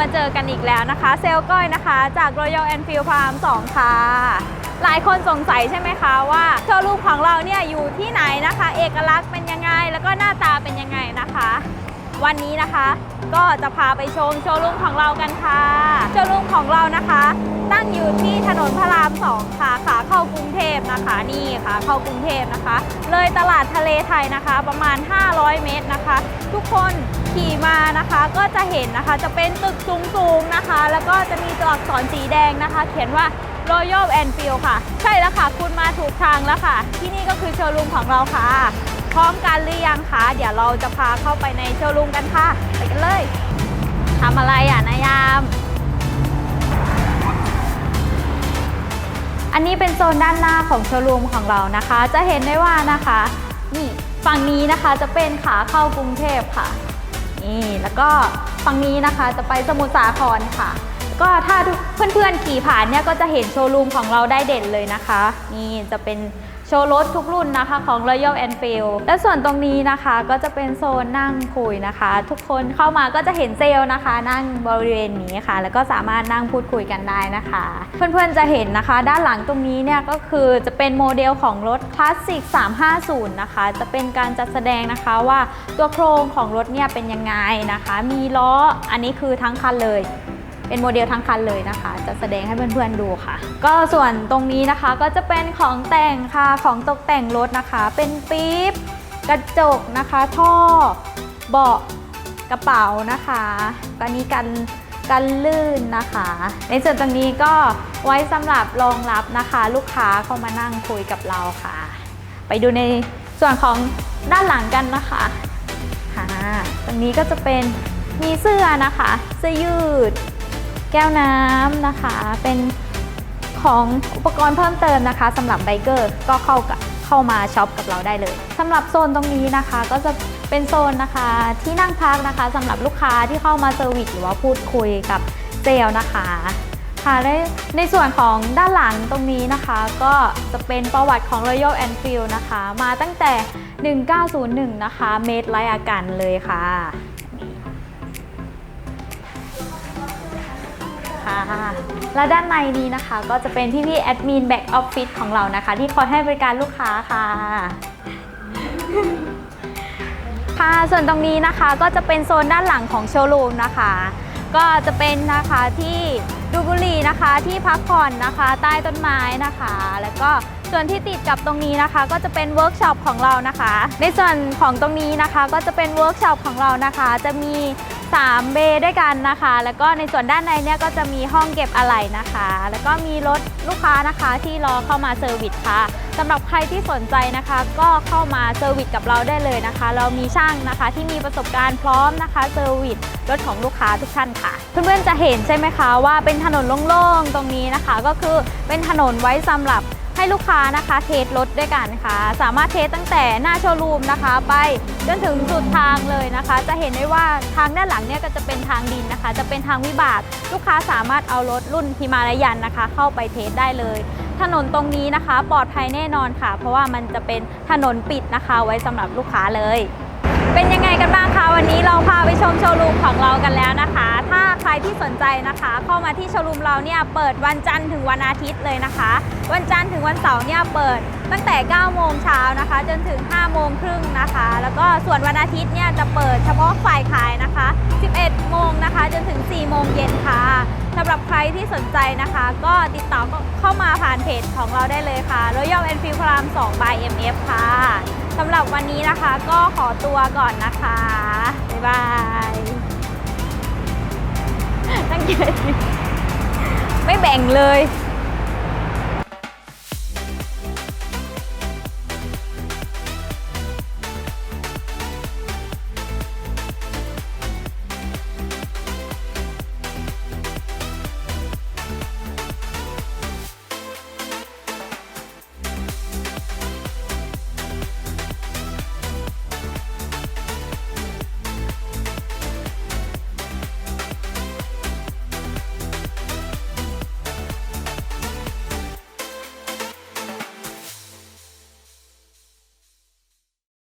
มาเจอกันอีกแล้วนะคะ เซลก้อยนะคะจาก Royal Enfield พราม2ค่ะ หลายคนสงสัยใช่ไหมคะว่าโชว์รูมของเราเนี่ยอยู่ที่ไหนนะคะ เอกลักษณ์เป็นยังไง แล้วก็หน้าตาเป็นยังไงนะคะ วันนี้นะคะ ก็จะพาไปชมโชว์รูมของเรากันค่ะ โชว์รูมของเรานะคะ ตั้งอยู่ที่ถนนพระราม2ค่ะขาเข้ากรุงเทพนะคะนี่ค่ะเข้ากรุงเทพนะคะ เลยตลาดทะเลไทยนะคะ ประมาณ 500 เมตรนะคะ ทุกคนขี่มานะคะก็จะเห็นนะคะจะเป็นตึกสูงๆนะคะ แล้วก็จะมีตัวอักษรสีแดงนะคะ เขียนว่า Royal Enfield ค่ะ ใช่แล้วค่ะ คุณมาถูกทางแล้วค่ะ ที่นี่ก็คือโชว์รูมของเราค่ะ พร้อมกันหรือยังคะ เดี๋ยวเราจะพาเข้าไปในโชว์รูมกันค่ะ ไปกันเลยทำอะไรอะนายาม อันนี้เป็นโซนด้านหน้าของโชว์รูมของเรานะคะ จะเห็นได้ว่านะคะ นี่ฝั่งนี้นะคะจะเป็นขาเข้ากรุงเทพค่ะ นี่แล้วก็ฝั่งนี้นะคะจะไปสมุทรสาครค่ะ ก็ถ้าเพื่อนๆขี่ผ่านเนี่ยก็จะเห็นโชว์รูมของเราได้เด่นเลยนะคะ นี่จะเป็น ชว์รถทุกรุ่นนะคะของ Royal Enfield และส่วนตรงนี้นะคะก็จะเป็นโซนนั่งคุยนะคะ ทุกคนเข้ามาก็จะเห็นเซลล์นะคะ นั่งบริเวณนี้ค่ะ แล้วก็สามารถนั่งพูดคุยกันได้นะคะ เพื่อนๆจะเห็นนะคะ ด้านหลังตรงนี้เนี่ยก็คือจะเป็นโมเดลของรถคลาสสิก 350 นะคะ จะเป็นการจัดแสดงนะคะว่าตัวโครงของรถเนี่ยเป็นยังไงนะคะ มีล้ออันนี้คือทั้งคันเลย เป็นโมเดลทั้งคันเลยนะคะ จะแสดงให้เพื่อนๆดูค่ะ ก็ส่วนตรงนี้นะคะก็จะเป็นของแต่งค่ะของตกแต่งรถนะคะ เป็นปี๊บกระจกนะคะ ท่อเบาะกระเป๋านะคะก็นี้กันกันลื่นนะคะ ในส่วนตรงนี้ก็ไว้สำหรับรองรับนะคะ ลูกค้าเข้ามานั่งคุยกับเราค่ะ ไปดูในส่วนของด้านหลังกันนะคะค่ะตรงนี้ก็จะเป็นมีเสื้อนะคะ เสื้อยืด แก้วน้ำนะคะ เป็นของอุปกรณ์เพิ่มเติมนะคะสำหรับไบเกอร์ก็เข้ากับเข้ามาช็อปกับเราได้เลยสำหรับโซนตรงนี้นะคะ ก็จะเป็นโซนนะคะที่นั่งพักนะคะสำหรับลูกค้าที่เข้ามาเซอร์วิสหรือว่าพูดคุยกับเซลล์นะคะค่ะในในส่วนของด้านหลังตรงนี้นะคะ ก็จะเป็นประวัติของ Royal Enfield นะคะ มาตั้งแต่ 1901 นะคะ เมดไลอากันเลยค่ะ ค่ะ และด้านในนี้นะคะก็จะเป็นพี่ๆแอดมินแบ็กออฟฟิศของเรานะคะ ที่คอยให้บริการลูกค้าค่ะ ค่ะส่วนตรงนี้นะคะก็จะเป็นโซนด้านหลังของโชว์รูมนะคะ ก็จะเป็นนะคะที่ดูบุรีนะคะที่พักผ่อนนะคะใต้ต้นไม้นะคะ แล้วก็ส่วนที่ติดกับตรงนี้นะคะ ก็จะเป็นเวิร์กช็อปของเรานะคะ ในส่วนของตรงนี้นะคะก็จะเป็นเวิร์กช็อปของเรานะคะ จะมี 3 เบย์ด้วยกันนะคะ แล้วก็ในส่วนด้านในเนี่ยก็จะมีห้องเก็บอะไหล่นะคะ แล้วก็มีรถลูกค้านะคะที่รอเข้ามาเซอร์วิสค่ะสำหรับใครที่สนใจนะคะ ก็เข้ามาเซอร์วิสกับเราได้เลยนะคะ เรามีช่างนะคะที่มีประสบการณ์พร้อมนะคะเซอร์วิสรถของลูกค้าทุกท่านค่ะ เพื่อนๆจะเห็นใช่ไหมคะว่าเป็นถนนโล่งๆตรงนี้นะคะ ก็คือเป็นถนนไว้สำหรับ ให้ลูกค้านะคะเทสรถด้วยกันค่ะ สามารถเทสตั้งแต่หน้าโชว์รูมนะคะ ไปจนถึงสุดทางเลยนะคะ จะเห็นได้ว่าทางด้านหลังเนี่ยก็จะเป็นทางดินนะคะ จะเป็นทางวิบาก ลูกค้าสามารถเอารถรุ่นฮิมาลายันนะคะ เข้าไปเทสได้เลย ถนนตรงนี้นะคะ ปลอดภัยแน่นอนค่ะ เพราะว่ามันจะเป็นถนนปิดนะคะ ไว้สำหรับลูกค้าเลย เป็นยังไงกันบ้างคะวันนี้เราพาไปชมโชว์รูมของเรากันแล้วนะคะ ถ้าใครที่สนใจนะคะ เข้ามาที่โชว์รูมเราเนี่ยเปิดวันจันทร์ถึงวันอาทิตย์เลยนะคะ วันจันทร์ถึงวันเสาร์เนี่ยเปิดตั้งแต่ 9 โมงเช้านะคะ จนถึง 5 โมงครึ่งนะคะ แล้วก็ส่วนวันอาทิตย์เนี่ยจะเปิดเฉพาะฝ่ายขายนะคะ 11 โมงนะคะ จนถึง 4 โมงเย็นค่ะสำหรับใครที่สนใจนะคะ ก็ติดต่อเข้ามาผ่านเพจของเราได้เลยค่ะ Royal Enfield พราม2 by MF ค่ะ สำหรับวันนี้นะคะก็ขอตัวก่อนนะคะ บ๊ายบายตั้งใจไม่แบ่งเลย